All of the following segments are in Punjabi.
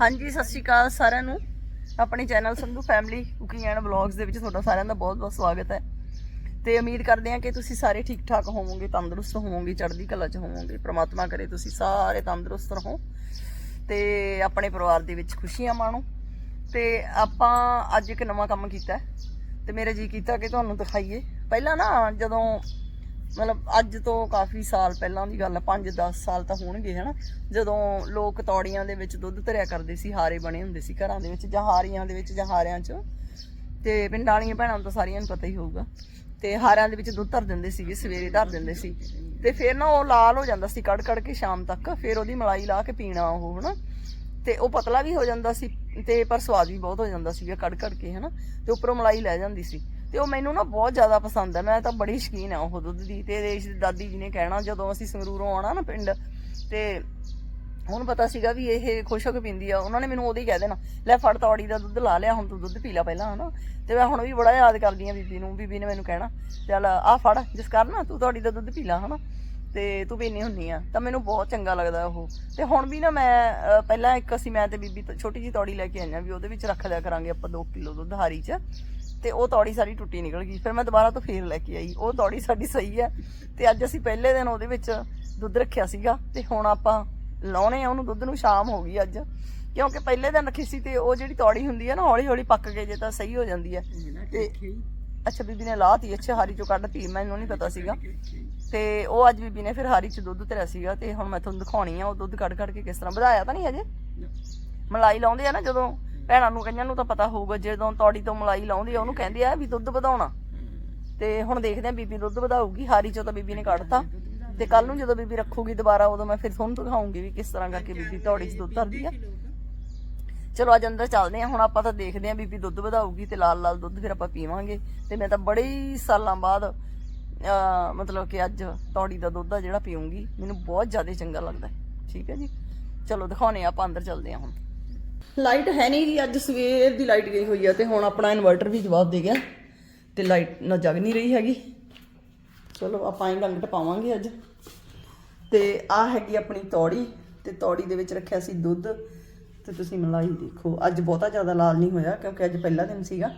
ਹਾਂਜੀ, ਸਤਿ ਸ਼੍ਰੀ ਅਕਾਲ ਸਾਰਿਆਂ ਨੂੰ। ਆਪਣੇ channel Sandhu family cooking and vlogs ਦੇ ਵਿੱਚ ਤੁਹਾਡਾ ਸਾਰਿਆਂ ਦਾ ਬਹੁਤ-ਬਹੁਤ ਸਵਾਗਤ ਹੈ। ਤੇ ਉਮੀਦ ਕਰਦੇ ਹਾਂ ਕਿ ਤੁਸੀਂ ਸਾਰੇ ਠੀਕ ਠਾਕ ਹੋਵੋਗੇ, ਤੰਦਰੁਸਤ ਹੋਵੋਗੇ, ਚੜ੍ਹਦੀ ਕਲਾ 'ਚ ਹੋਵੋਗੇ। ਪ੍ਰਮਾਤਮਾ ਕਰੇ ਤੁਸੀਂ ਸਾਰੇ ਤੰਦਰੁਸਤ ਰਹੋ ਤੇ ਆਪਣੇ ਪਰਿਵਾਰ ਦੇ ਵਿੱਚ ਖੁਸ਼ੀਆਂ ਮਾਣੋ। ਤੇ ਆਪਾਂ ਅੱਜ ਇੱਕ ਨਵਾਂ ਕੰਮ ਕੀਤਾ ਹੈ ਤੇ ਮੇਰੇ ਜੀ ਕੀਤਾ ਕਿ ਤੁਹਾਨੂੰ ਦਿਖਾਈਏ। ਪਹਿਲਾਂ ਨਾ ਜਦੋਂ ਮਤਲਬ ਅੱਜ ਤੋਂ ਕਾਫੀ ਸਾਲ ਪਹਿਲਾਂ ਦੀ ਗੱਲ ਹੈ 5-10 ਸਾਲ ਤਾਂ ਹੋਣਗੇ, ਹਨਾ? ਜਦੋਂ ਲੋਕ ਤੌੜੀਆਂ ਦੇ ਵਿੱਚ ਦੁੱਧ ਧਰਿਆ ਕਰਦੇ ਸੀ, ਹਾਰੇ ਬਣੇ ਹੁੰਦੇ ਸੀ ਘਰਾਂ ਦੇ ਵਿੱਚ, ਜਾਂ ਹਾਰੀਆਂ ਦੇ ਵਿੱਚ, ਜਾਂ ਹਾਰਿਆਂ 'ਚ। ਤੇ ਪਿੰਡਾਂ ਵਾਲੀਆਂ ਭੈਣਾਂ ਨੂੰ ਤਾਂ ਸਾਰੀਆਂ ਨੂੰ ਪਤਾ ਹੀ ਹੋਊਗਾ। ਤੇ ਹਾਰਿਆਂ ਦੇ ਵਿੱਚ ਦੁੱਧ ਧਰ ਦਿੰਦੇ ਸੀਗੇ, ਸਵੇਰੇ ਧਰ ਦਿੰਦੇ ਸੀ। ਤੇ ਫਿਰ ਨਾ ਉਹ ਲਾਲ ਹੋ ਜਾਂਦਾ ਸੀ ਕੜ ਕੜ ਕੇ ਸ਼ਾਮ ਤੱਕ, ਫਿਰ ਉਹਦੀ ਮਲਾਈ ਲਾ ਕੇ ਪੀਣਾ ਉਹ, ਹਨਾ? ਤੇ ਉਹ ਪਤਲਾ ਵੀ ਹੋ ਜਾਂਦਾ ਸੀ, ਤੇ ਪਰ ਸਵਾਦ ਵੀ ਬਹੁਤ ਹੋ ਜਾਂਦਾ ਸੀਗਾ ਕੜ ਕੜ ਕੇ, ਹਨਾ? ਤੇ ਉੱਪਰੋਂ ਮਲਾਈ ਲੈ ਜਾਂਦੀ ਸੀ। ਤੇ ਉਹ ਮੈਨੂੰ ਨਾ ਬਹੁਤ ਜ਼ਿਆਦਾ ਪਸੰਦ ਹੈ। ਮੈਂ ਤਾਂ ਬੜੀ ਸ਼ਕੀਨ ਆ ਉਹ ਦੁੱਧ ਦੀ ਤੇ ਦੇਸ਼ ਦੀ ਦਾਦੀ ਜੀ ਨੇ ਕਹਿਣਾ, ਜਦੋਂ ਅਸੀਂ ਸੰਗਰੂਰੋਂ ਆਉਣਾ ਨਾ ਪਿੰਡ, ਤੇ ਹੁਣ ਪਤਾ ਸੀਗਾ ਵੀ ਇਹ ਖੁਸ਼ ਹੋ ਕੇ ਪੀਂਦੀ ਆ। ਉਹਨਾਂ ਨੇ ਮੈਨੂੰ ਉਹਦੇ ਹੀ ਕਹਿ ਦੇਣਾ, ਲੈ ਫੜ ਤੌੜੀ ਦਾ ਦੁੱਧ ਲਾ ਲਿਆ, ਹੁਣ ਤੂੰ ਦੁੱਧ ਪੀ ਲੈ ਪਹਿਲਾਂ, ਹਨਾ। ਤੇ ਮੈਂ ਹੁਣ ਵੀ ਬੜਾ ਯਾਦ ਕਰਦੀ ਆ ਬੀਬੀ ਨੂੰ, ਬੀਬੀ ਨੇ ਮੈਨੂੰ ਕਹਿਣਾ, ਚੱਲ ਆ ਫੜ, ਜਿਸ ਕਰ ਤੂੰ ਤੌੜੀ ਦਾ ਦੁੱਧ ਪੀ ਲੈ, ਹਨਾ। ਤੇ ਤੂੰ ਪੀਣੀ ਹੁੰਨੀ ਆ, ਤਾਂ ਮੈਨੂੰ ਬਹੁਤ ਚੰਗਾ ਲੱਗਦਾ ਉਹ। ਤੇ ਹੁਣ ਵੀ ਨਾ ਮੈਂ ਪਹਿਲਾਂ ਇੱਕ ਅਸੀਂ ਮੈਂ ਤੇ ਬੀਬੀ ਛੋਟੀ ਜੀ ਤੌੜੀ ਲੈ ਕੇ ਆਈਆਂ ਵੀ ਉਹਦੇ ਵਿੱਚ ਰੱਖ ਲਿਆ ਕਰਾਂਗੇ ਆਪਾਂ 2 ਕਿਲੋ ਦੁੱਧ ਹਾਰੀ 'ਚ। ਤੇ ਉਹ ਤੌੜੀ ਸਾਰੀ ਟੁੱਟੀ ਨਿਕਲ ਗਈ। ਫਿਰ ਮੈਂ ਦੁਬਾਰਾ ਤੋਂ ਫੇਰ ਲੈ ਕੇ ਆਈ। ਉਹ ਤੌੜੀ ਸਾਡੀ ਸਹੀ ਹੈ। ਤੇ ਅੱਜ ਅਸੀਂ ਪਹਿਲੇ ਦਿਨ ਉਹਦੇ ਵਿੱਚ ਦੁੱਧ ਰੱਖਿਆ ਸੀਗਾ। ਤੇ ਹੁਣ ਆਪਾਂ ਲਾਉਣੇ ਆ ਉਹਨੂੰ ਦੁੱਧ ਨੂੰ ਸ਼ਾਮ ਹੋ ਗਈ ਅੱਜ। ਕਿਉਂਕਿ ਪਹਿਲੇ ਦਿਨ ਰੱਖੀ ਸੀ ਤੇ ਉਹ ਜਿਹੜੀ ਤੌੜੀ ਹੁੰਦੀ ਹੈ ਨਾ ਹੌਲੀ ਹੌਲੀ ਪੱਕ ਕੇ ਜੇ ਤਾਂ ਸਹੀ ਹੋ ਜਾਂਦੀ ਹੈ। ਤੇ ਅੱਛਾ ਬੀਬੀ ਨੇ ਲਾਤੀ ਅੱਛਾ ਹਾਰੀ ਚੋਂ ਕੱਢਤੀ ਮੈਨੂੰ ਨਹੀਂ ਪਤਾ ਸੀਗਾ। ਤੇ ਉਹ ਅੱਜ ਬੀਬੀ ਨੇ ਫਿਰ ਹਾਰੀ ਚ ਦੁੱਧ ਧਰਿਆ ਸੀਗਾ ਤੇ ਹੁਣ ਮੈਂ ਤੁਹਾਨੂੰ ਦਿਖਾਉਣੀ ਆ ਉਹ ਦੁੱਧ ਕੱਢ ਕੱਢ ਕੇ ਕਿਸ ਤਰ੍ਹਾਂ ਵਧਾਇਆ ਤਾਂ ਨਹੀਂ ਹਜੇ? ਮਲਾਈ ਲਾਉਂਦੇ ਆ ਨਾ ਜਦੋਂ? ਭੈਣਾਂ ਨੂੰ ਕਈਆਂ ਨੂੰ ਤਾਂ ਪਤਾ ਹੋਊਗਾ, ਜਦੋਂ ਤੌੜੀ ਤੋਂ ਮਲਾਈ ਲਾਉਂਦੀ ਆ, ਉਹਨੂੰ ਕਹਿੰਦੇ ਆ ਵੀ ਦੁੱਧ ਵਧਾਉਣਾ। ਤੇ ਹੁਣ ਦੇਖਦੇ ਆ, ਬੀਬੀ ਦੁੱਧ ਵਧਾਊਗੀ, ਹਾਰੀ ਚੋਂ ਤਾਂ ਬੀਬੀ ਨੇ ਕੱਢਤਾ। ਤੇ ਕੱਲ ਨੂੰ ਜਦੋਂ ਬੀਬੀ ਰੱਖੂਗੀ ਦੁਬਾਰਾ, ਉਦੋਂ ਮੈਂ ਫਿਰ ਤੁਹਾਨੂੰ ਦਿਖਾਉਂਗੀ ਵੀ ਕਿਸ ਤਰ੍ਹਾਂ ਕਰਕੇ ਬੀਬੀ ਤੌੜੀ 'ਚ ਦੁੱਧ ਧਰਦੀ ਆ। ਚਲੋ, ਅੱਜ ਅੰਦਰ ਚੱਲਦੇ ਆ, ਹੁਣ ਆਪਾਂ ਤਾਂ ਦੇਖਦੇ ਆ ਬੀਬੀ ਦੁੱਧ ਵਧਾਊਗੀ ਤੇ ਲਾਲ ਲਾਲ ਦੁੱਧ ਫਿਰ ਆਪਾਂ ਪੀਵਾਂਗੇ। ਤੇ ਮੈਂ ਤਾਂ ਬੜੇ ਹੀ ਸਾਲਾਂ ਬਾਅਦ ਮਤਲਬ ਕਿ ਅੱਜ ਤੌੜੀ ਦਾ ਦੁੱਧ ਆ ਜਿਹੜਾ ਪੀਉਂਗੀ ਮੈਨੂੰ ਬਹੁਤ ਜ਼ਿਆਦਾ ਚੰਗਾ ਲੱਗਦਾ ਠੀਕ ਹੈ ਜੀ? ਚਲੋ ਦਿਖਾਉਣੇ ਆ, ਆਪਾਂ ਅੰਦਰ ਚੱਲਦੇ ਆ ਹੁਣ। ਲਾਈਟ ਹੈ ਨਹੀਂ ਜੀ, ਅੱਜ ਸਵੇਰ ਦੀ ਲਾਈਟ ਗਈ ਹੋਈ ਆ ਤੇ ਹੁਣ ਆਪਣਾ ਇਨਵਰਟਰ ਵੀ ਜਵਾਬ ਦੇ ਗਿਆ ਤੇ ਲਾਈਟ ਨਾ ਜਗ ਨਹੀਂ ਰਹੀ ਹੈਗੀ। ਚਲੋ ਆਪਾਂ ਇਹ ਰੰਗ ਟਪਾਵਾਂਗੇ ਅੱਜ। ਤੇ ਆ ਹੈਗੀ ਆਪਣੀ ਤੌੜੀ ਤੇ ਤੌੜੀ ਦੇ ਵਿੱਚ ਰੱਖਿਆ ਸੀ ਦੁੱਧ ਤੇ ਤੁਸੀਂ ਮਲਾਈ ਦੇਖੋ। ਅੱਜ ਬਹੁਤਾ ਜ਼ਿਆਦਾ ਲਾਲ ਨਹੀਂ ਹੋਇਆ ਕਿਉਂਕਿ ਅੱਜ ਪਹਿਲਾ ਦਿਨ ਸੀਗਾ।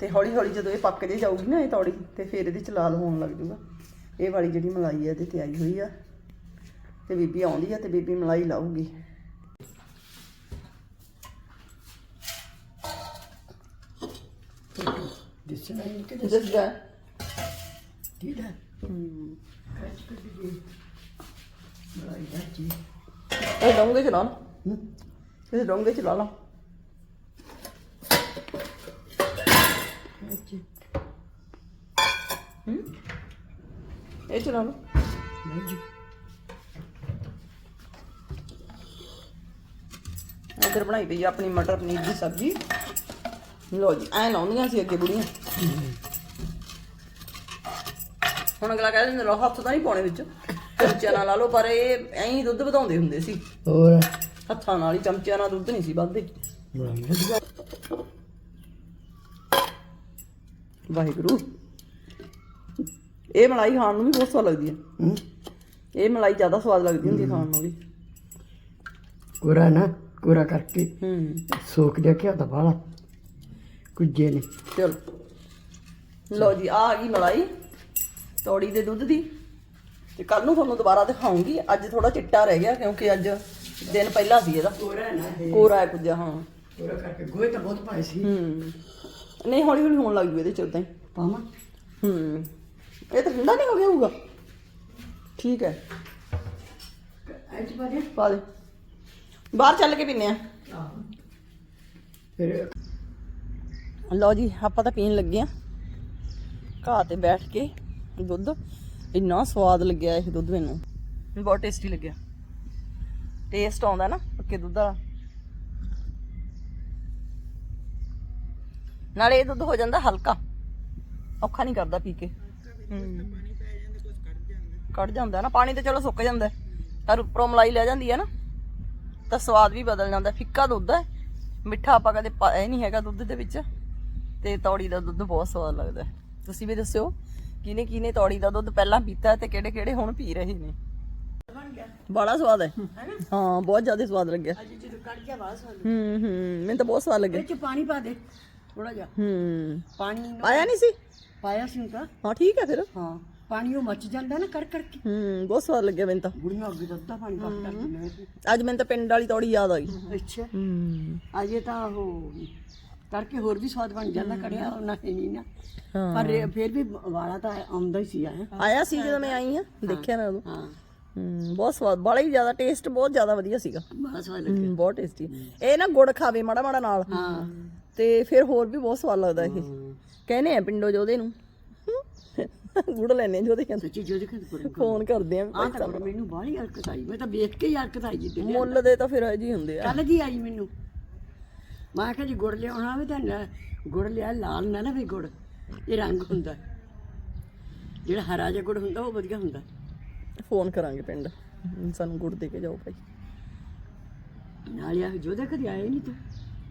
ਤੇ ਹੌਲੀ ਹੌਲੀ ਜਦੋਂ ਇਹ ਪੱਕ ਜੇ ਜਾਊਗੀ ਨਾ ਇਹ ਤੌੜੀ ਤੇ ਫਿਰ ਇਹਦੇ ਚ ਲਾਲ ਹੋਣ ਲੱਗ ਜੂਗਾ। ਇਹ ਵਾਲੀ ਜਿਹੜੀ ਮਲਾਈ ਹੈ ਇਹਦੇ ਤੇ ਆਈ ਹੋਈ ਆ। ਤੇ ਬੀਬੀ ਆਉਂਦੀ ਆ ਤੇ ਬੀਬੀ ਮਲਾਈ ਲਾਊਗੀ। ਦਿਸਣਾ ਨਹੀਂ ਕਿ ਦੱਸਦਾ ਠੀਕ ਹੈ ਹੂੰ ਕੱਚ ਕੱਚ ਦੀ ਬੜਾ ਹੀ ਇਹ ਡੋਂਗੇ ਚ ਲਾ ਲਾ ਹੂੰ ਇਹ ਡੋਂਗੇ ਚ ਲਾ ਲਾ ਅੱਛਾ ਹੂੰ ਇਹ ਚ ਲਾ ਲਾ ਨਹੀਂ ਜੀ ਇੱਧਰ ਬਣਾਈ ਪਈ ਆ ਆਪਣੀ ਮਟਰ ਪਨੀਰ ਦੀ ਸਬਜ਼ੀ ਲੋ ਜੀ ਐ ਲਾਉਂਦੀਆਂ ਸੀ ਅੱਗੇ ਬੁੜੀਆਂ। ਹੁਣ ਅਗਲਾ ਕਹਿ ਦਿੰਦੇ ਲੋ ਹੱਥ ਤਾਂ ਨਹੀਂ ਪਾਉਣੇ ਵਿੱਚ। ਚਮਚਿਆਂ ਨਾਲ ਲਾ ਲਓ ਪਰ ਇਹ ਐਂ ਹੀ ਦੁੱਧ ਵਧਾਉਂਦੇ ਹੁੰਦੇ ਸੀ। ਹੋਰ? ਹੱਥਾਂ ਨਾਲ ਹੀ ਚਮਚਿਆਂ ਨਾਲ ਦੁੱਧ ਨਹੀਂ ਸੀ ਵੱਧਦੇ। ਵਾਹਿਗੁਰੂ। ਇਹ ਮਲਾਈ ਖਾਣ ਨੂੰ ਵੀ ਬਹੁਤ ਸਵਾਦ ਲੱਗਦੀ ਹੈ। ਹੂੰ? ਇਹ ਮਲਾਈ ਜ਼ਿਆਦਾ ਸਵਾਦ ਲੱਗਦੀ ਹੁੰਦੀ ਹੈ ਖਾਣ ਨੂੰ ਵੀ। ਕੋਰਾ ਨਾ ਕੋਰਾ ਕਰਕੇ ਹੂੰ। ਸੋਕ ਦੇ ਕੇ ਤਾਂ ਬਾਲਾ ਕੁਝੇ ਨੇ। ਚਲੋ। ਲੋ ਜੀ ਆ ਆ ਗਈ ਮਲਾਈ। ਤੌੜੀ ਦੇ ਦੁੱਧ ਦੀ। ਤੇ ਕੱਲ ਨੂੰ ਤੁਹਾਨੂੰ ਦੁਬਾਰਾ ਦਿਖਾਉਂਗੀ। ਅੱਜ ਥੋੜਾ ਚਿੱਟਾ ਰਹਿ ਗਿਆ ਕਿਉਂਕਿ ਅੱਜ ਦਿਨ ਪਹਿਲਾਂ ਸੀ ਇਹਦਾ। ਕੋਰਾ ਨਾ ਇਹ। ਕੋਰਾ ਹੈ ਕੁਝ ਹਾਂ। ਕੋਰਾ ਕਰਕੇ ਗੋਏ ਤਾਂ ਬਹੁਤ ਪਾਏ ਸੀ। ਹੂੰ। ਨਹੀਂ ਹੌਲੀ ਹੌਲੀ ਹੋਣ ਲੱਗ ਜੂ ਇਹਦੇ ਚ ਉਦਾਂ ਹੀ। ਪਾਵਾਂ। ਹੂੰ। ਇਹ ਤਾਂ ਠੰਡਾ ਨਹੀਂ ਹੋ ਗਿਆ ਹੋਊਗਾ। ਠੀਕ ਹੈ। ਅੱਜ ਬਾਰੇ ਪਾ ਦੇ। ਬਾਹਰ ਚੱਲ ਕੇ ਪੀਨੇ ਆ। ਆਹੋ। ਫਿਰ ਲਓ ਜੀ, ਆਪਾਂ ਤਾਂ ਪੀਣ ਲੱਗੇ ਆ ਘਾਹ ਤੇ ਬੈਠ ਕੇ ਦੁੱਧ। ਇੰਨਾ ਸਵਾਦ ਲੱਗਿਆ ਇਹ ਦੁੱਧ ਮੈਨੂੰ। ਬਹੁਤ ਟੇਸਟੀ ਲੱਗਿਆ। ਟੇਸਟ ਆਉਂਦਾ ਨਾ, ਪੱਕੇ ਦੁੱਧ ਦਾ ਨਾਲੇ ਇਹ ਦੁੱਧ ਹੋ ਜਾਂਦਾ ਹਲਕਾ। ਔਖਾ ਨਹੀਂ ਕਰਦਾ ਪੀ ਕੇ। ਕੱਢ ਜਾਂਦਾ ਨਾ, ਪਾਣੀ ਤੇ ਚਲੋ ਸੁੱਕ ਜਾਂਦਾ। ਪਰ ਉੱਪਰੋਂ ਮਲਾਈ ਲੈ ਜਾਂਦੀ ਹੈ ਨਾ, ਤਾਂ ਸਵਾਦ ਵੀ ਬਦਲ ਜਾਂਦਾ। ਫਿੱਕਾ ਦੁੱਧ ਹੈ। ਮਿੱਠਾ ਆਪਾਂ ਕਦੇ ਪਾਇਆ ਨਹੀਂ ਹੈਗਾ ਦੁੱਧ ਦੇ ਵਿੱਚ। ਤੇ ਤੌੜੀ ਦਾ ਦੁੱਧ ਬਹੁਤ ਸਵਾਦ ਲੱਗਦਾ। ਤੁਸੀਂ ਵੀ ਦੱਸਿਓ ਕਿਹਨੇ ਕਿਹਨੇ ਤੌੜੀ ਦਾ ਦੁੱਧ ਪਹਿਲਾਂ ਪੀਤਾ ਤੇ ਕਿਹੜੇ ਕਿਹੜੇ ਹੁਣ ਪੀ ਰਹੇ ਨੇ? ਬੜਾ ਸਵਾਦ ਹੈ। ਹਾਂ ਬਹੁਤ ਜ਼ਿਆਦਾ ਸਵਾਦ ਲੱਗਿਆ। ਹੂੰ ਹੂੰ ਮੈਨੂੰ ਤਾਂ ਬਹੁਤ ਸਵਾਦ ਲੱਗਿਆ। ਇਹ ਚ ਪਾਣੀ ਪਾ ਦੇ ਥੋੜਾ ਜਿਹਾ। ਹੂੰ। ਪਾਣੀ ਪਾਇਆ ਨਹੀਂ ਸੀ? ਪਾਇਆ ਸੀ ਤਾਂ। ਹਾਂ ਠੀਕ ਹੈ ਫਿਰ। ਹਾਂ ਪਾਣੀ ਉਹ ਮੱਚ ਜਾਂਦਾ ਨਾ ਕੜ ਕੜ ਕੇ। ਹੂੰ ਬਹੁਤ ਸਵਾਦ ਲੱਗਿਆ ਮੈਨੂੰ ਤਾਂ। ਬੁੜੀਆਂ ਅੱਗੇ ਅੱਧਾ ਪਾਣੀ ਪਾ ਕੇ ਕਰ। ਅੱਜ ਮੈਨੂੰ ਤਾਂ ਪਿੰਡ ਵਾਲੀ ਤੌੜੀ ਯਾਦ ਆ ਗਈ ਅੱਛਾ। ਹੂੰ। ਅੱਜ ਇਹ ਤਾਂ ਉਹ ਕਰਕੇ ਹੋਰ ਵੀ ਸਵਾਦ ਬਣ ਜਾਂਦਾ ਕੜਿਆ ਉਹਨਾਂ ਨੇ ਨਹੀਂ ਨਾ। ਹਾਂ। ਪਰ ਇਹ ਫਿਰ ਵੀ ਵਾਲਾ ਤਾਂ ਆਉਂਦਾ ਹੀ ਸੀ ਆ ਆਇਆ ਸੀ ਜਦੋਂ ਮੈਂ ਆਈ ਆ ਦੇਖਿਆ ਮੈਂ ਉਦੋਂ। ਹਾਂ। ਹੂੰ ਬਹੁਤ ਸਵਾਦ ਬੜਾ ਹੀ ਜ਼ਿਆਦਾ ਟੇਸਟ ਬਹੁਤ ਜ਼ਿਆਦਾ ਵਧੀਆ ਸੀਗਾ। ਬੜਾ ਸਵਾਦ ਲੱਗਿਆ। ਹੂੰ, ਬਹੁਤ ਟੇਸਟੀ ਇਹ ਨਾ ਗੁੜ ਖਾਵੇ ਮਾੜਾ ਮਾੜਾ ਨਾਲ। ਹਾਂ। ਤੇ ਫਿਰ ਹੋਰ ਵੀ ਬਹੁਤ ਸਵਾਦ ਲੱਗਦਾ ਇਹ। ਕਹਿੰਦੇ ਆ ਪਿੰਡੋ ਜੋਦੇ ਨੂੰ। ਗੁੜ ਲੈਣੇ ਜੋਦੇ ਕਹਿੰਦੇ ਸੱਚੀ ਜੋ ਦੇਖੇ ਕੋਲ ਫੋਨ ਕਰਦੇ ਆ। ਤਾਂ ਮੈਨੂੰ ਬਾਹਲੀ ਹਰਕਤ ਆਈ। ਮੈਂ ਤਾਂ ਵੇਖ ਕੇ ਹੀ ਹਰਕਤ ਆਈ ਜਿੱਦੇ ਮੁੱਲ ਦੇ ਤਾਂ ਫਿਰ ਇਹ ਜੀ ਹੁੰਦੇ ਆ। ਕੱਲ ਦੀ ਆਈ ਮੈਨੂੰ। ਮੈਂ ਕਿਹਾ ਜੀ ਗੁੜ ਲਿਆਉਣਾ ਵੀ ਤਾਂ ਗੁੜ ਲਿਆ ਲਾਲ ਨਾ ਨਾ ਵੀ ਗੁੜ ਇਹ ਰੰਗ ਹੁੰਦਾ। ਜਿਹੜਾ ਹਰਾ ਜਿਹਾ ਗੁੜ ਹੁੰਦਾ ਉਹ ਵਧੀਆ ਹੁੰਦਾ। ਫੋਨ ਕਰਾਂਗੇ ਪਿੰਡ। ਸਾਨੂੰ ਗੁੜ ਦੇ ਕੇ ਜਾਓ ਭਾਈ। ਨਾਲ ਆ ਜੋ ਦੇ ਕਦੀ ਆਏ ਨਹੀਂ ਤੂੰ।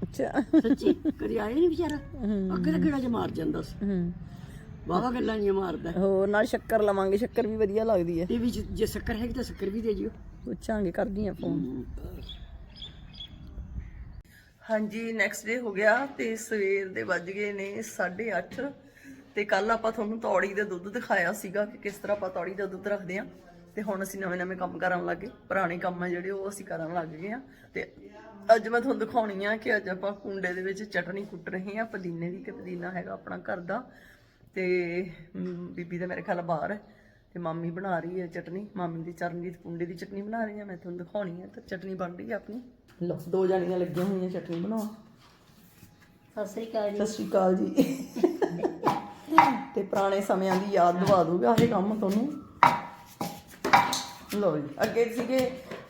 ਅੱਛਾ। ਸੱਚੀ ਕਦੀ ਆਏ ਨਹੀਂ ਵਿਚਾਰਾ? ਅੱਗੇ ਤਾਂ ਕਿਹੜਾ ਜਿਹਾ ਮਾਰ ਜਾਂਦਾ ਸੀ। ਹੂੰ। ਵਾਵਾ ਗੱਲਾਂ ਨਹੀਂ ਮਾਰਦਾ। ਹੋਰ ਨਾਲ ਸ਼ੱਕਰ ਲਵਾਂਗੇ ਸ਼ੱਕਰ ਵੀ ਵਧੀਆ ਲੱਗਦੀ ਹੈ। ਇਹ ਵੀ ਜੇ- ਜੇ ਸ਼ੱਕਰ ਹੈਗੀ ਤਾਂ ਸ਼ੱਕਰ ਵੀ ਦੇ ਜਿਓ। ਪੁੱਛਾਂਗੇ ਕਰਦੀ ਆ ਫੋਨ। ਹਾਂਜੀ ਨੈਕਸਟ ਡੇ ਹੋ ਗਿਆ ਤੇ ਸਵੇਰ ਦੇ ਵੱਜ ਗਏ ਨੇ 8:30 ਤੇ ਕੱਲ ਆਪਾਂ ਤੁਹਾਨੂੰ ਤੌੜੀ ਦਾ ਦੁੱਧ ਦਿਖਾਇਆ ਸੀਗਾ ਕਿ ਕਿਸ ਤਰ੍ਹਾਂ ਆਪਾਂ ਤੌੜੀ ਦਾ ਦੁੱਧ ਰੱਖਦੇ ਆ ਤੇ ਹੁਣ ਅਸੀਂ ਨਵੇਂ ਨਵੇਂ ਕੰਮ ਕਰਨ ਲੱਗੇ। ਪੁਰਾਣੇ ਕੰਮ ਆ ਜਿਹੜੇ, ਉਹ ਅਸੀਂ ਕਰਨ ਲੱਗ ਗਏ ਆ ਤੇ ਅੱਜ ਮੈਂ ਤੁਹਾਨੂੰ ਦਿਖਾਉਣੀ ਆ ਕਿ ਅੱਜ ਆਪਾਂ ਕੁੰਡੇ ਦੇ ਵਿੱਚ ਚਟਨੀ ਕੁੱਟ ਰਹੇ ਆ ਪੁਦੀਨੇ ਦੀ ਤੇ ਪੁਦੀਨਾ ਹੈਗਾ ਆਪਣਾ ਘਰ ਦਾ ਤੇ ਬੀਬੀ ਦਾ ਮੇਰੇ ਖਿਆਲ ਬਾਹਰ ਹੈ। ਤੇ ਮਾਮੀ ਬਣਾ ਰਹੀ ਹੈ ਚਟਨੀ। ਮਾਮੀ ਦੀ ਚਰਨਜੀਤ ਕੁੰਡੇ ਦੀ ਚਟਨੀ ਬਣਾ ਰਹੀ ਹੈ ਮੈਂ ਤੁਹਾਨੂੰ ਦਿਖਾਉਣੀ ਹੈ ਤਾਂ ਚਟਨੀ ਬਣ ਰਹੀ ਹੈ ਆਪਣੀ। ਲਓ ਦੋ ਜਾਣੀਆਂ ਲੱਗੀਆਂ ਹੋਈਆਂ ਚਟਨੀ ਬਣਾਉਣ। ਸਤਿ ਸ੍ਰੀ ਅਕਾਲ ਸਤਿ ਸ਼੍ਰੀ ਅਕਾਲ ਜੀ। ਤੇ ਪੁਰਾਣੇ ਸਮਿਆਂ ਦੀ ਯਾਦ ਦਿਵਾ ਦੂਗਾ ਇਹ ਕੰਮ ਤੁਹਾਨੂੰ। ਲਓ ਜੀ ਅੱਗੇ ਸੀਗੇ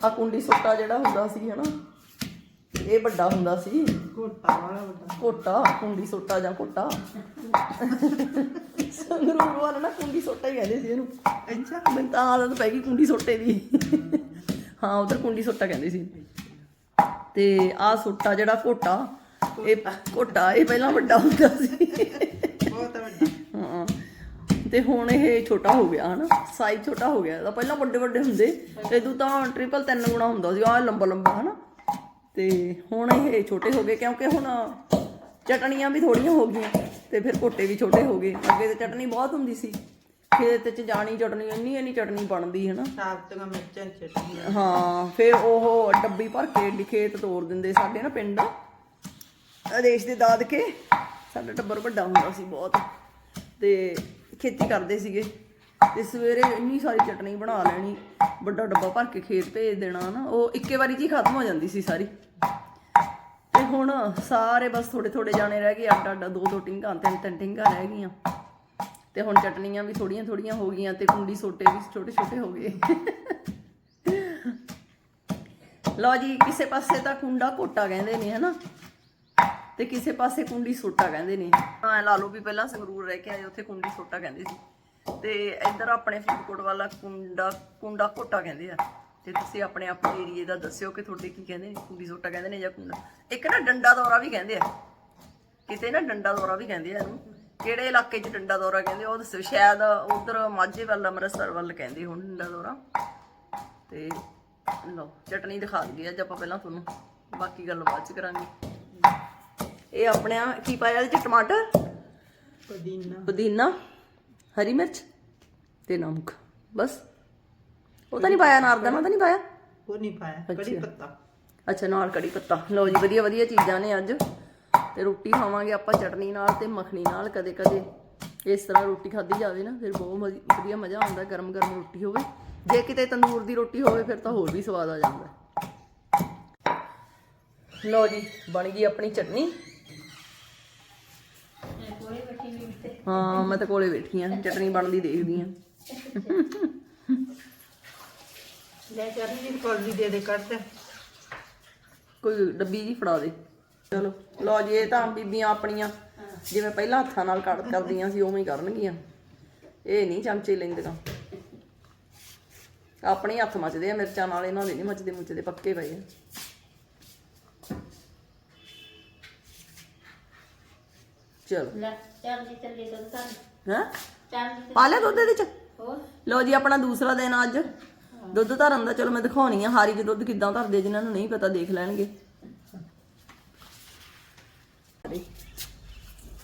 ਆ ਕੁੰਡੀ ਸੋਟਾ ਜਿਹੜਾ ਹੁੰਦਾ ਸੀ ਹਨਾ? ਇਹ ਵੱਡਾ ਹੁੰਦਾ ਸੀ। ਕੋਟਾ ਵਾਲਾ ਵੱਡਾ। ਕੋਟਾ ਕੁੰਡੀ ਸੋਟਾ ਜਾਂ ਕੋਟਾ ਸੰਗਰੂਰ ਵਾਲਾ ਨਾ ਕੁੰਡੀ ਸੋਟਾ ਹੀ ਕਹਿੰਦੇ ਸੀ ਇਹਨੂੰ। ਅੱਛਾ। ਮੈਨੂੰ ਤਾਂ ਆਦਤ ਪੈ ਗਈ ਕੁੰਡੀ ਸੋਟੇ ਦੀ। ਹਾਂ ਉਧਰ ਕੁੰਡੀ ਸੋਟਾ ਕਹਿੰਦੇ ਸੀ। ਤੇ ਆ ਸੋਟਾ ਜਿਹੜਾ ਕੋਟਾ ਇਹ ਕੋਟਾ ਇਹ ਪਹਿਲਾਂ ਵੱਡਾ ਹੁੰਦਾ ਸੀ। ਬਹੁਤ ਵੱਡਾ। ਹਾਂ। ਤੇ ਹੁਣ ਇਹ ਛੋਟਾ ਹੋ ਗਿਆ ਹਨਾ? ਸਾਈਜ਼ ਛੋਟਾ ਹੋ ਗਿਆ। ਇਹਦਾ ਪਹਿਲਾਂ ਵੱਡੇ ਵੱਡੇ ਹੁੰਦੇ। ਤੇ ਦੂ ਤਾਂ ਟ੍ਰਿਪਲ ਤਿੰਨ ਗੁਣਾ ਹੁੰਦਾ ਸੀ। ਆ ਲੰਬਾ ਲੰਬਾ ਹਨਾ? ਤੇ ਹੁਣ ਇਹ ਛੋਟੇ ਹੋ ਗਏ ਕਿਉਂਕਿ ਹੁਣ ਚਟਣੀਆਂ ਵੀ ਥੋੜੀਆਂ ਹੋ ਗਈਆਂ ਤੇ ਫਿਰ ਕੋਟੇ ਵੀ ਛੋਟੇ ਹੋ ਗਏ। ਅੱਗੇ ਤੇ ਚਟਣੀ ਬਹੁਤ ਹੁੰਦੀ ਸੀ। ਖੇਤ ਚ ਜਾਣੀ ਚਟਣੀ ਇੰਨੀ ਇੰਨੀ ਚਟਣੀ ਬਣਦੀ ਹਨਾ ਸਾਬਤੀਆਂ ਮਿਰਚਾਂ ਦੀ ਚਟਨੀ ਹਾਂ ਫਿਰ ਉਹ ਡੱਬੀ ਭਰ ਕੇ ਖੇਤ ਤੋਰ ਦਿੰਦੇ ਸਾਡੇ ਨਾ ਪਿੰਡ। ਆਦੇਸ਼ ਦੇ ਦਾਦਕੇ ਸਾਡਾ ਟੱਬਰ ਵੱਡਾ ਹੁੰਦਾ ਸੀ ਬਹੁਤ। ਤੇ ਖੇਤੀ ਕਰਦੇ ਸੀਗੇ। ਤੇ ਸਵੇਰੇ ਇੰਨੀ ਸਾਰੀ ਚਟਣੀ ਬਣਾ ਲੈਣੀ ਵੱਡਾ ਡੱਬਾ ਭਰ ਕੇ ਖੇਤ ਭੇਜ ਦੇਣਾ ਨਾ ਉਹ ਇੱਕੇ ਵਾਰੀ 'ਚ ਹੀ ਖਤਮ ਹੋ ਜਾਂਦੀ ਸੀ ਸਾਰੀ। ਹੁਣ ਸਾਰੇ ਬਸ ਥੋੜੇ ਥੋੜੇ ਜਾਣੇ ਰਹਿ ਗਏ ਅੱਡ ਅੱਡ ਦੋ ਦੋ ਟਿੰਗਾਂ, ਤਿੰਨ ਤਿੰਨ ਟਿੰਗਾਂ ਰਹਿ ਗਈਆਂ। ਤੇ ਹੁਣ ਚਟਣੀਆਂ ਵੀ ਥੋੜੀਆਂ ਥੋੜੀਆਂ ਹੋ ਗਈਆਂ ਤੇ ਕੁੰਡੀ ਸੋਟੇ ਵੀ ਛੋਟੇ ਛੋਟੇ ਹੋ ਗਏ। ਲਓ ਜੀ, ਕਿਸੇ ਪਾਸੇ ਤਾਂ ਕੁੰਡਾ ਕੋਟਾ ਕਹਿੰਦੇ ਨੇ, ਹਨਾ? ਤੇ ਕਿਸੇ ਪਾਸੇ ਕੁੰਡੀ ਸੋਟਾ ਕਹਿੰਦੇ ਨੇ। ਹਾਂ, ਲਾ ਲਓ ਵੀ ਪਹਿਲਾਂ ਸੰਗਰੂਰ ਰਹਿ ਕੇ ਆਏ, ਉੱਥੇ ਕੁੰਡੀ ਸੋਟਾ ਕਹਿੰਦੇ ਸੀ। ਤੇ ਇੱਧਰ ਆਪਣੇ ਫਰੀਦਕੋਟ ਵਾਲਾ ਕੁੰਡਾ ਕੁੰਡਾ ਕੋਟਾ ਕਹਿੰਦੇ ਆ। ਤੇ ਤੁਸੀਂ ਆਪਣੇ ਆਪਣੇ ਏਰੀਏ ਦਾ ਦੱਸਿਓ ਕਿ ਤੁਹਾਡੇ ਕੀ ਕਹਿੰਦੇ ਨੇ ਕੁੰਡੀ ਸੋਟਾ ਕਹਿੰਦੇ ਨੇ ਜਾਂ ਕੁੰਡਾ। ਇੱਕ ਨਾ ਡੰਡਾ ਦੌਰਾ ਵੀ ਕਹਿੰਦੇ ਆ। ਕਿਤੇ ਨਾ ਡੰਡਾ ਦੌਰਾ ਵੀ ਕਹਿੰਦੇ ਆ ਇਹਨੂੰ। ਕਿਹੜੇ ਇਲਾਕੇ 'ਚ ਡੰਡਾ ਦੌਰਾ ਕਹਿੰਦੇ ਉਹ ਦੱਸੋ। ਸ਼ਾਇਦ ਉਧਰ ਮਾਝੇ ਵੱਲ ਅੰਮ੍ਰਿਤਸਰ ਵੱਲ ਕਹਿੰਦੇ ਹੁਣ ਡੰਡਾ ਦੌਰਾ। ਤੇ ਲਓ ਚਟਨੀ ਦਿਖਾ ਦਈਏ ਅੱਜ ਆਪਾਂ ਪਹਿਲਾਂ ਤੁਹਾਨੂੰ। ਬਾਕੀ ਗੱਲ ਬਾਅਦ ਚ ਕਰਾਂਗੇ। ਇਹ ਆਪਣੇ ਆ ਕੀ ਪਾਇਆ ਇਹਦੇ ਚ ਟਮਾਟਰ? ਪੁਦੀਨਾ। ਪੁਦੀਨਾ ਹਰੀ ਮਿਰਚ ਤੇ ਨਮਕ। ਬਸ। ਉਹ ਤਾਂ ਨਹੀਂ ਪਾਇਆ ਨਾਰਦਾਨਾ ਤਾਂ ਨਹੀਂ ਪਾਇਆ? ਉਹ ਨਹੀਂ ਪਾਇਆ ਕੜੀ ਪੱਤਾ। ਅੱਛਾ ਨਾਲ ਕੜੀ ਪੱਤਾ। ਲਓ ਜੀ ਵਧੀਆ ਵਧੀਆ ਚੀਜ਼ਾਂ ਨੇ ਅੱਜ। ਤੇ ਰੋਟੀ ਖਾਵਾਂਗੇ ਆਪਾਂ ਚਟਨੀ ਨਾਲ ਤੇ ਮੱਖਣੀ ਨਾਲ ਕਦੇ ਕਦੇ। ਇਸ ਤਰ੍ਹਾਂ ਰੋਟੀ ਖਾਧੀ ਜਾਵੇ ਨਾ ਫਿਰ ਬਹੁਤ ਵਧੀਆ ਮਜ਼ਾ ਆਉਂਦਾ ਗਰਮ ਗਰਮ ਰੋਟੀ ਹੋਵੇ। ਜੇ ਕਿਤੇ ਤੰਦੂਰ ਦੀ ਰੋਟੀ ਹੋਵੇ ਫਿਰ ਤਾਂ ਹੋਰ ਵੀ ਸਵਾਦ ਆ ਜਾਂਦਾ। ਲਓ ਜੀ ਬਣ ਗਈ ਆਪਣੀ ਚਟਨੀ। ਹਾਂ ਮੈਂ ਤਾਂ ਕੋਲੇ ਬੈਠੀ ਆ ਚਟਨੀ ਬਣਦੀ ਦੇਖਦੀ ਆ। ਲੈ ਚਟਨੀ ਦੀ ਕੌਲੀ ਦੇ ਦੇ ਕੱਢ ਦੇ ਕੋਈ ਡੱਬੀ ਜੀ ਫੜਾ ਦੇ। ਚਲੋ ਲਓ ਜੀ ਇਹ ਤਾਂ ਬੀਬੀਆਂ ਆਪਣੀਆਂ। ਜਿਵੇਂ ਪਹਿਲਾਂ ਹੱਥਾਂ ਨਾਲ ਕੱਟ ਕਰਦੀਆਂ ਸੀ ਉਵੇਂ ਹੀ ਕਰਨਗੀਆਂ। ਇਹ ਨਹੀਂ ਚਮਚੇ ਲੈਂਦੀਆਂ। ਆਪਣੇ ਹੱਥ ਮੱਚਦੇ ਆ ਮਿਰਚਾਂ ਨਾਲ ਇਹਨਾਂ ਦੇ ਨਹੀਂ ਮੱਚਦੇ ਮੁੱਚਦੇ ਪੱਕੇ ਪਏ ਆ। ਚਲੋ। ਲੈ ਚੱਲ ਜੀ ਚੱਲੇ ਦੁੱਧ ਤਾਂ। ਹਾਂ? ਚੱਲ ਜੀ ਪਾ ਲਿਆ ਦੁੱਧ ਇਹਦੇ ਚ? ਹੋਰ? ਲਓ ਜੀ ਆਪਣਾ ਦੂਸਰਾ ਦਿਨ ਅੱਜ। ਦੁੱਧ ਧਰਨ ਦਾ ਚਲੋ ਮੈਂ ਦਿਖਾਉਣੀ ਆ ਹਾਰੀ 'ਚ ਦੁੱਧ ਕਿੱਦਾਂ ਧਰਦੇ ਜਿਨ੍ਹਾਂ ਨੂੰ ਨਹੀਂ ਪਤਾ ਦੇਖ ਲੈਣਗੇ।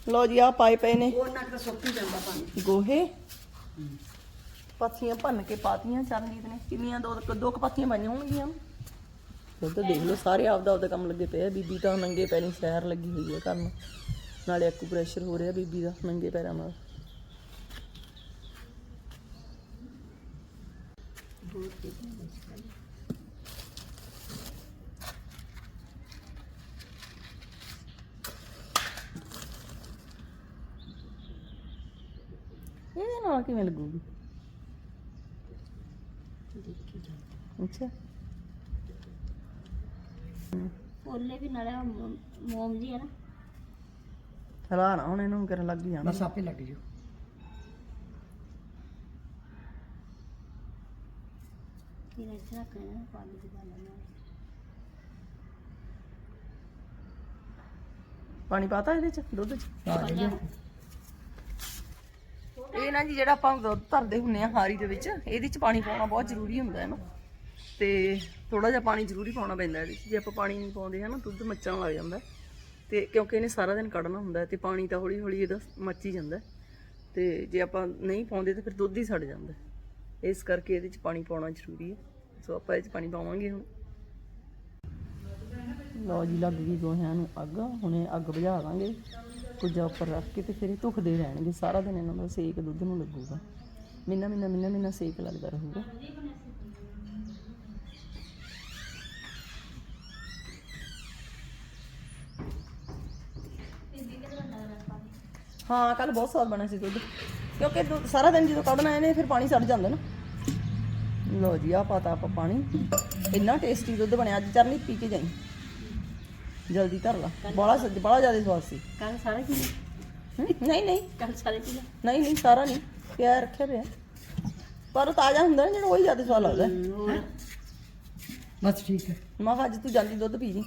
ਲੋ ਜੀ ਆ ਪਾਏ ਪਏ ਨੇ। ਉਹਨਾਂ ਦਾ ਸੁੱਕੀ ਜਾਂਦਾ ਪਾਣੀ ਗੋਹੇ। ਪਾਥੀਆਂ ਭੰਨ ਕੇ ਪਾਤੀਆਂ ਚਰਨਜੀਤ ਨੇ। ਕਿੰਨੀਆਂ ਦੋ ਦੋ ਕੁ ਪਾਥੀਆਂ ਬਣੀਆਂ ਹੋਣਗੀਆਂ। ਉਧਰ ਦੇਖ ਲਓ ਸਾਰੇ ਆਪਦਾ ਆਪਦਾ ਕੰਮ ਲੱਗੇ ਪਏ ਆ। ਬੀਬੀ ਤਾਂ ਨੰਗੇ ਪੈਰੀਂ ਸੈਰ ਲੱਗੀ ਹੋਈ ਹੈ ਕਰਨ। ਨਾਲੇ ਐਕੂ ਪ੍ਰੈਸ਼ਰ ਹੋ ਰਿਹਾ ਬੀਬੀ ਦਾ ਨੰਗੇ ਪੈਰਾਂ ਨਾਲ ਇਹਦੇ ਨਾਲ ਕਿਵੇਂ ਲੱਗੂਗੀ? ਅੱਛਾ। ਉਹਲੇ ਵੀ ਨਾਲੇ ਮੋਮ ਜੀ ਹੈ ਨਾ। ਹਲਾ ਨਾ ਹੁਣ ਇਹਨੂੰ ਕਰਨ ਲੱਗ ਜਾਣਾ ਬਸ ਆਪੇ ਲੱਗ ਜੂ ਫਿਰ ਇੱਥੇ ਰੱਖ ਲੈਣਾ ਪਾਣੀ ਦੀ ਗੱਲ ਨਾਲ ਪਾਣੀ ਪਾਤਾ ਇਹਦੇ ਚ ਦੁੱਧ ਚ ਇਹ ਨਾ ਜੀ ਜਿਹੜਾ ਆਪਾਂ ਦੁੱਧ ਧਰਦੇ ਹੁੰਨੇ ਆ ਹਾਰੀ ਦੇ ਵਿੱਚ ਇਹਦੇ ਚ ਪਾਣੀ ਪਾਉਣਾ ਬਹੁਤ ਜ਼ਰੂਰੀ ਹੁੰਦਾ ਹੈ ਨਾ ਤੇ ਥੋੜਾ ਜਿਹਾ ਪਾਣੀ ਜ਼ਰੂਰੀ ਪਾਉਣਾ ਪੈਂਦਾ ਇਹਦੇ ਚ ਜੇ ਆਪਾਂ ਪਾਣੀ ਨਹੀਂ ਪਾਉਂਦੇ ਹਨਾ ਦੁੱਧ ਮੱਚਣ ਲੱਗ ਜਾਂਦਾ। ਤੇ ਕਿਉਂਕਿ ਇਹਨੇ ਸਾਰਾ ਦਿਨ ਕੱਢਣਾ ਹੁੰਦਾ ਤੇ ਪਾਣੀ ਤਾਂ ਹੌਲੀ ਹੌਲੀ ਇਹਦਾ ਮੱਚੀ ਜਾਂਦਾ। ਤੇ ਜੇ ਆਪਾਂ ਨਹੀਂ ਪਾਉਂਦੇ ਤਾਂ ਫਿਰ ਦੁੱਧ ਹੀ ਸੜ ਜਾਂਦਾ। ਇਸ ਕਰਕੇ ਇਹਦੇ ਚ ਪਾਣੀ ਪਾਉਣਾ ਜ਼ਰੂਰੀ ਹੈ। ਸੋ ਆਪਾਂ ਇਹ ਚ ਪਾਣੀ ਪਾਵਾਂਗੇ ਹੁਣ। ਲਓ ਜੀ, ਲੱਗ ਗਈ ਗੋਹਿਆਂ ਨੂੰ ਅੱਗ। ਹੁਣੇ ਅੱਗ ਬੁਝਾ ਦਾਂਗੇ। ਕੁਝਾ ਉੱਪਰ ਰੱਖ ਕੇ ਤੇ ਫਿਰ ਇਹ ਧੁਖਦੇ ਰਹਿਣਗੇ। ਸਾਰਾ ਦਿਨ ਇਹਨਾਂ ਦਾ ਸੇਕ ਦੁੱਧ ਨੂੰ ਲੱਗੂਗਾ। ਮਿੰਨਾ ਮਿੰਨਾ ਮਿੰਨਾ ਮਿੰਨਾ ਸੇਕ ਲੱਗਦਾ ਰਹੂਗਾ। ਹਾਂ ਕੱਲ ਬਹੁਤ ਸਵਾਦ ਬਣਿਆ ਸੀ ਦੁੱਧ। ਕਿਉਂਕਿ ਸਾਰਾ ਦਿਨ ਜਦੋਂ ਕੱਢਣਾ ਇਹਨੇ ਫਿਰ ਪਾਣੀ ਸੜ ਜਾਂਦਾ ਨਾ। ਲਓ ਜੀ ਆ ਪਾਤਾ ਆਪਾਂ ਪਾਣੀ। ਇੰਨਾ ਟੇਸਟੀ ਦੁੱਧ ਬਣਿਆ ਅੱਜ ਚਰਨੀ ਪੀ ਕੇ ਜਾਈ। ਜਲਦੀ ਧਰ ਲਾ। ਬੜਾ ਬੜਾ ਜ਼ਿਆਦਾ ਸਵਾਦ ਸੀ। ਕੱਲ ਸਾਰੇ ਪੀ ਨਹੀਂ ਨਹੀਂ। ਕੱਲ ਸਾਰੇ ਪੀ ਨਹੀਂ ਨਹੀਂ ਸਾਰਾ ਨਹੀਂ। ਪਿਆ ਰੱਖਿਆ ਪਿਆ। ਪਰ ਉਹ ਤਾਜ਼ਾ ਹੁੰਦਾ ਨਾ ਜਿਹੜਾ ਉਹੀ ਜ਼ਿਆਦਾ ਸਵਾਦ ਲੱਗਦਾ। ਬਸ ਠੀਕ ਹੈ। ਮੈਂ ਕਿਹਾ ਅੱਜ ਤੂੰ ਜਾਂਦੀ ਦੁੱਧ ਪੀ ਜੀ।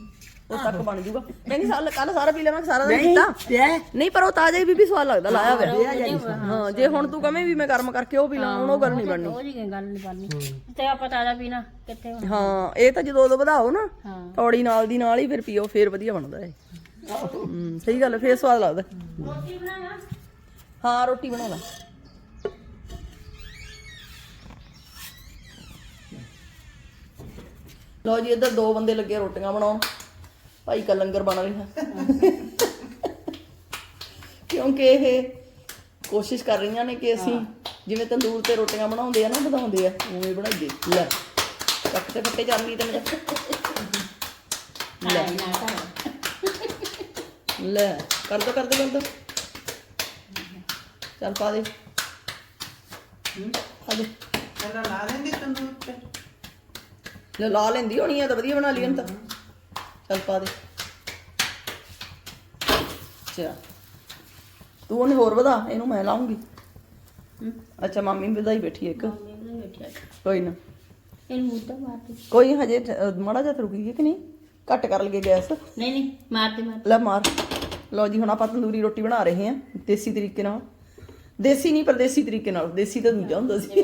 ਉਹ ਤੱਕ ਬਣ ਜਾਊਗਾ ਕਹਿੰਦੀ ਸਾਲ ਕੱਲ ਸਾਰਾ ਪੀ ਕਿਹਾ ਸਾਰਾ ਦਿਨ ਪੀਤਾ। ਪਿਆ ਨਹੀਂ ਪਰ ਉਹ ਤਾਜ਼ਾ ਹੀ ਬੀਬੀ ਸਵਾਦ ਲੱਗਦਾ ਲਾਇਆ ਹੋਇਆ। ਹਾਂ ਜੇ। ਹੁਣ ਤੂੰ ਕਵੇਂ ਵੀ ਮੈਂ ਗਰਮ ਕਰਕੇ ਉਹ ਪੀ ਲਾਂ ਹੁਣ ਉਹ ਗੱਲ ਨਹੀਂ ਬਣਨੀ। ਉਹ ਜੀ ਗੱਲ ਨਹੀਂ ਕਰਨੀ ਤੇ ਆਪਾਂ ਤਾਜ਼ਾ ਪੀਣਾ ਕਿੱਥੇ ਹੁਣ? ਹਾਂ ਇਹ ਤਾਂ ਜਦੋਂ ਉਦੋਂ ਵਧਾਓ ਨਾ ਹਾਂ। ਤੌੜੀ ਨਾਲ ਦੀ ਨਾਲ ਹੀ ਫਿਰ ਪੀਓ ਫਿਰ ਵਧੀਆ ਬਣਦਾ ਹੈ ਹੂੰ ਸਹੀ ਗੱਲ ਹੈ ਫਿਰ ਸਵਾਦ ਲੱਗਦਾ। ਰੋਟੀ ਬਣਾਵਾ? ਹਾਂ ਰੋਟੀ ਬਣਾ ਲਾ। ਲਓ ਜੀ ਇੱਧਰ ਦੋ ਬੰਦੇ ਲੱਗੇ ਰੋਟੀਆਂ ਬਣਾਉਣ। ਭਾਈ ਕਾ ਲੰਗਰ ਬਣ ਰਿਹਾ। ਕਿਉਂਕਿ ਇਹ ਕੋਸ਼ਿਸ਼ ਕਰ ਰਹੀਆਂ ਨੇ ਕਿ ਅਸੀਂ ਜਿਵੇਂ ਤੰਦੂਰ ਤੇ ਰੋਟੀਆਂ ਬਣਾਉਂਦੇ ਆ ਨਾ ਵਧਾਉਂਦੇ ਆ ਉਵੇਂ ਬਣਾਈਏ। ਲੈ ਚੱਕ ਤੇ ਫੱਟੇ ਜਾਂਦੀ ਤੇ ਮੇਰੇ ਲੈ। ਲੈ ਕਰ ਦੋ ਕਰ ਦੋ ਕਰ ਦੋ। ਚੱਲ ਪਾ ਦੇ। ਆ ਦੇ। ਲਾ ਲੈਂਦੇ ਤੰਦੂਰ ਤੇ। ਲੈ ਲਾ ਲੈਂਦੀ ਹੋਣੀ ਆ ਤਾਂ ਵਧੀਆ ਬਣਾ ਲਈ ਹੁਣ ਤਾਂ। ਚੱਲ ਪਾ ਦੇ। ਚਾ ਤੂੰ ਉਹਨੇ ਹੋਰ ਵਧਾ ਇਹਨੂੰ ਮੈਂ ਲਾਉਂਗੀ। ਅੱਛਾ ਮਾਮੀ ਵੀ ਵਧਾਈ ਬੈਠੀ ਹੈ ਇੱਕ। ਕੋਈ ਨਾ। ਇਹਨੂੰ ਮੁੱਦਾ ਮਾਰ ਦੇ। ਕੋਈ ਹਜੇ ਮਾੜਾ ਜਿਹਾ ਤਾਂ ਰੁਕੀ ਹੈ ਕਿ ਨਹੀਂ? ਘੱਟ ਕਰ ਲਈਏ ਗੈਸ। ਨਹੀਂ ਨਹੀਂ ਮਾਰ ਦੇ ਮਾਰ ਲੈ ਮਾਰ। ਲਓ ਜੀ ਹੁਣ ਆਪਾਂ ਤੰਦੂਰੀ ਰੋਟੀ ਬਣਾ ਰਹੇ ਹਾਂ ਦੇਸੀ ਤਰੀਕੇ ਨਾਲ। ਦੇਸੀ ਨਹੀਂ ਪਰਦੇਸੀ ਤਰੀਕੇ ਨਾਲ। ਦੇਸੀ ਤਾਂ ਦੂਜਾ ਹੁੰਦਾ ਸੀ।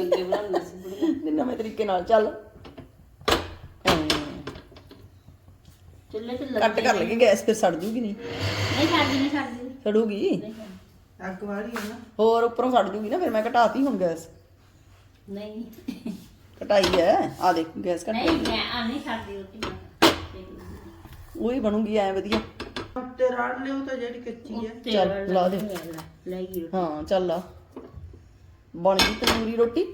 ਨਵੇਂ ਤਰੀਕੇ ਨਾਲ। ਚੱਲ ਐਂ। ਚੁੱਲ੍ਹੇ ਤੇ ਕੱਟ ਕਰ ਲਈਏ ਗੈਸ ਫਿਰ ਸੜ ਜੂਗੀ ਨਹੀਂ। ਨਹੀਂ ਛੱਡਦੀ ਨਹੀਂ ਛੱਡਦੀ ਸੜੂਗੀ? ਅੱਗ ਵਾਲੀ ਹੈ ਨਾ। ਹੋਰ ਉੱਪਰੋਂ ਸੜ ਜੂਗੀ ਨਾ ਫਿਰ ਮੈਂ ਘਟਾਤੀ ਹੁਣ ਗੈਸ। ਨਹੀਂ। ਘਟਾਈ ਹੈ ਆ ਦੇਖ ਗੈਸ ਘਟ ਨਹੀਂ ਮੈਂ ਆ ਨਹੀਂ ਛੱਡਦੀ ਰੋਟੀ ਮੈਂ। ਉਹੀ ਬਣੂਗੀ ਐ ਵਧੀਆ। ਉੱਤੇ ਰਾੜ ਲਿਓ ਤਾਂ ਜਿਹੜੀ ਕੱਚੀ ਹੈ ਚੱਲ, ਲਾ ਦੇ। ਲੈ ਗਈ ਹਾਂ ਚੱਲ ਆ ਬਣ ਗਈ ਤੰਦੂਰੀ ਰੋਟੀ?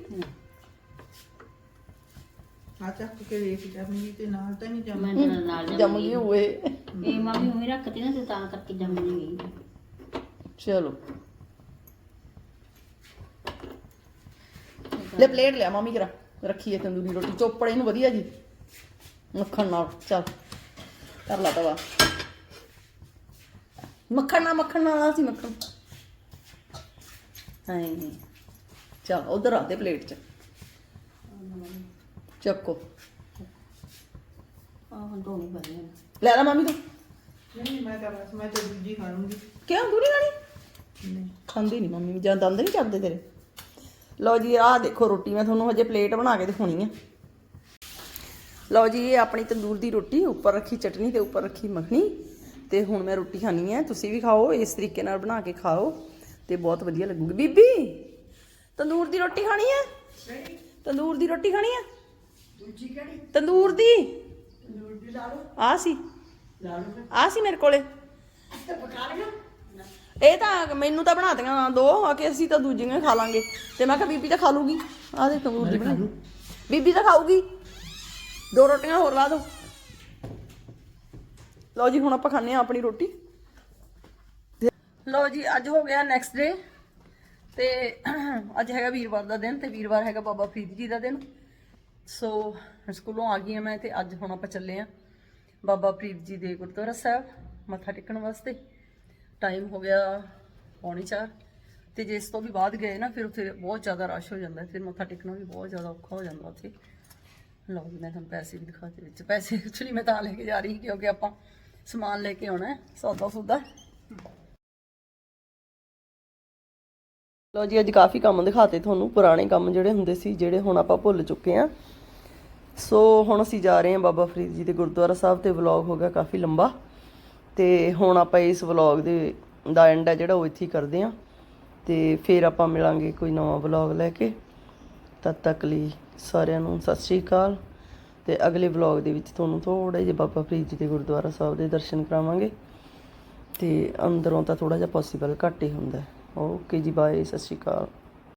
ਆ ਚੱਕ ਕੇ ਵੇਖ ਜਾਂਦੀ ਤੇ ਨਾਲ ਤਾਂ ਨਹੀਂ ਜਮ ਮੈਂ ਤਾਂ ਨਾਲ ਜੰਮ ਜੰਮ ਗਈ ਹੋਏ। ਇਹ ਮੰਮੀ ਉਵੇਂ ਰੱਖਤੀ ਨਾ ਤੇ ਤਾਂ ਕਰਕੇ ਜੰਮ ਨਹੀਂ ਗਈ। ਚਲੋ। ਲੈ ਪਲੇਟ ਲਿਆ ਮਾਮੀ ਕਰਾ ਰੱਖੀ ਹੈ ਤੰਦੂਰੀ ਰੋਟੀ। ਚੋਪੜੇ ਨੂੰ ਵਧੀਆ ਜੀ। ਮੱਖਣ ਨਾਲ ਚੱਲ। ਕਰ ਲਾ ਤਵਾ। ਮੱਖਣ ਨਾਲ ਮੱਖਣ ਨਾਲ ਆ ਸੀ ਮੱਖਣ। ਹਾਂ ਚੱਲ ਉਧਰ ਆ ਦੇ ਪਲੇਟ 'ਚ। ਚੱਕੋ। ਆਹ ਹੁਣ ਧੋਣੀ ਪੈਣੀ ਹੈ ਲੈ ਲਾ ਮਾਮੀ ਤੂੰ। ਨਹੀਂ ਮੈਂ ਤਾਂ ਬਸ ਮੈਂ ਤਾਂ ਦੂਜੀ ਖਾ ਲੂੰਗੀ। ਕਿਉਂ ਦੂਰੀ ਖਾਣੀ? ਨਹੀਂ। ਖਾਂਦੀ ਨਹੀਂ ਮੰਮੀ ਜਾਂ ਦੰਦ ਨਹੀਂ ਚੱਬਦੇ ਤੇਰੇ। ਲਓ ਜੀ ਆਹ ਦੇਖੋ ਰੋਟੀ ਮੈਂ ਤੁਹਾਨੂੰ ਹਜੇ ਪਲੇਟ ਬਣਾ ਕੇ ਦਿਖਾਉਣੀ ਆ। ਲਓ ਜੀ ਇਹ ਆਪਣੀ ਤੰਦੂਰ ਦੀ ਰੋਟੀ ਉੱਪਰ ਰੱਖੀ ਚਟਨੀ ਤੇ ਉੱਪਰ ਰੱਖੀ ਮੱਖਣੀ। ਤੇ ਹੁਣ ਮੈਂ ਰੋਟੀ ਖਾਣੀ ਹੈ ਤੁਸੀਂ ਵੀ ਖਾਓ ਇਸ ਤਰੀਕੇ ਨਾਲ ਬਣਾ ਕੇ ਖਾਓ। ਤੇ ਬਹੁਤ ਵਧੀਆ ਲੱਗੂਗੀ। ਬੀਬੀ ਤੰਦੂਰ ਦੀ ਰੋਟੀ ਖਾਣੀ ਹੈ ਤੰਦੂਰ ਦੀ ਰੋਟੀ ਖਾਣੀ ਹੈ ਦੂਜੀ ਕਿਹੜੀ? ਤੰਦੂਰ ਦੀ। ਤੰਦੂਰ ਦੀ ਲਾ ਲਓ। ਆ ਸੀ। ਲਾ ਲਓ ਆ ਸੀ ਮੇਰੇ ਕੋਲੇ। ਤੇ ਪਕਾ ਲਿਆ ਇਹ ਤਾਂ ਮੈਨੂੰ ਤਾਂ ਬਣਾ ਦਿਆਂ ਦੋ ਆ ਕੇ ਅਸੀਂ ਤਾਂ ਦੂਜੀਆਂ ਖਾ ਲਾਂਗੇ। ਤੇ ਮੈਂ ਕਿਹਾ ਬੀਬੀ ਤਾਂ ਖਾ ਲੂਗੀ। ਆ ਦੇ ਤੰਦੂਰ ਦੀ ਬਣਾਈ। ਬੀਬੀ ਤਾਂ ਖਾਊਗੀ। ਦੋ ਰੋਟੀਆਂ ਹੋਰ ਲਾ ਦੋ। ਲਓ ਜੀ ਹੁਣ ਆਪਾਂ ਖਾਣੇ ਆ ਆਪਣੀ ਰੋਟੀ। ਲਓ ਜੀ ਅੱਜ ਹੋ ਗਿਆ ਨੈਕਸਟ ਡੇ ਤੇ ਅੱਜ ਹੈਗਾ ਵੀਰਵਾਰ ਦਾ ਦਿਨ ਤੇ ਵੀਰਵਾਰ ਹੈਗਾ ਬਾਬਾ ਫਰੀਦ ਜੀ ਦਾ ਦਿਨ। ਸੋ ਸਕੂਲੋਂ ਆ ਗਈ ਹਾਂ ਮੈਂ ਤੇ ਅੱਜ ਹੁਣ ਆਪਾਂ ਚੱਲੇ ਆ ਬਾਬਾ ਫਰੀਦ ਜੀ ਦੇ ਗੁਰਦੁਆਰਾ ਸਾਹਿਬ, ਮੱਥਾ ਟੇਕਣ ਵਾਸਤੇ। ਟਾਈਮ ਹੋ ਗਿਆ ਪੌਣੀ ਚਾਰ ਤੇ ਜੇ ਇਸ ਤੋਂ ਵੀ ਬਾਅਦ ਗਏ ਨਾ, ਫਿਰ ਉੱਥੇ ਬਹੁਤ ਜ਼ਿਆਦਾ ਰਸ਼ ਹੋ ਜਾਂਦਾ, ਫਿਰ ਮੱਥਾ ਟੇਕਣਾ ਵੀ ਬਹੁਤ ਜ਼ਿਆਦਾ ਔਖਾ ਹੋ ਜਾਂਦਾ ਉੱਥੇ। ਲਓ ਜੀ, ਮੈਂ ਤੁਹਾਨੂੰ ਪੈਸੇ ਵੀ ਦਿਖਾਤੇ ਵਿੱਚ, ਪੈਸੇ ਐਕਚੁਅਲੀ ਮੈਂ ਤਾਂ ਲੈ ਕੇ ਜਾ ਰਹੀ ਸੀ ਕਿਉਂਕਿ ਆਪਾਂ ਸਮਾਨ ਲੈ ਕੇ ਆਉਣਾ ਹੈ, ਸੌਦਾ ਸੌਦਾ। ਲਓ ਜੀ, ਅੱਜ ਕਾਫੀ ਕੰਮ ਦਿਖਾਤੇ ਤੁਹਾਨੂੰ, ਪੁਰਾਣੇ ਕੰਮ ਜਿਹੜੇ ਹੁੰਦੇ ਸੀ, ਜਿਹੜੇ ਹੁਣ ਆਪਾਂ ਭੁੱਲ ਚੁੱਕੇ ਆ ਸੋ ਹੁਣ ਅਸੀਂ ਜਾ ਰਹੇ ਹਾਂ ਬਾਬਾ ਫਰੀਦ ਜੀ ਦੇ ਗੁਰਦੁਆਰਾ ਸਾਹਿਬ ਤੇ ਵਲੌਗ ਹੋ ਗਿਆ ਕਾਫੀ ਲੰਬਾ। ਤੇ ਹੁਣ ਆਪਾਂ ਇਸ ਵਲੌਗ ਦੇ, ਦਾ ਐਂਡ ਹੈ ਜਿਹੜਾ ਉਹ ਇੱਥੇ ਕਰਦੇ ਹਾਂ। ਤੇ ਫਿਰ ਆਪਾਂ ਮਿਲਾਂਗੇ ਕੋਈ ਨਵਾਂ ਵਲੌਗ ਲੈ ਕੇ। ਤਦ ਤੱਕ ਲਈ ਸਾਰਿਆਂ ਨੂੰ ਸਤਿ ਸ਼੍ਰੀ ਅਕਾਲ। ਤੇ ਅਗਲੇ ਵਲੌਗ ਦੇ ਵਿੱਚ ਤੁਹਾਨੂੰ ਥੋੜੇ ਜਿਹੇ ਬਾਬਾ ਫਰੀਦ ਜੀ ਦੇ ਗੁਰਦੁਆਰਾ ਸਾਹਿਬ ਦੇ ਦਰਸ਼ਨ ਕਰਾਵਾਂਗੇ। ਤੇ ਅੰਦਰੋਂ ਤਾਂ ਥੋੜਾ ਜਿਹਾ ਪੋਸੀਬਲ ਘੱਟ ਹੀ ਹੁੰਦਾ। ਓਕੇ ਜੀ ਬਾਏ ਸਤਿ ਸ਼੍ਰੀ ਅਕਾਲ।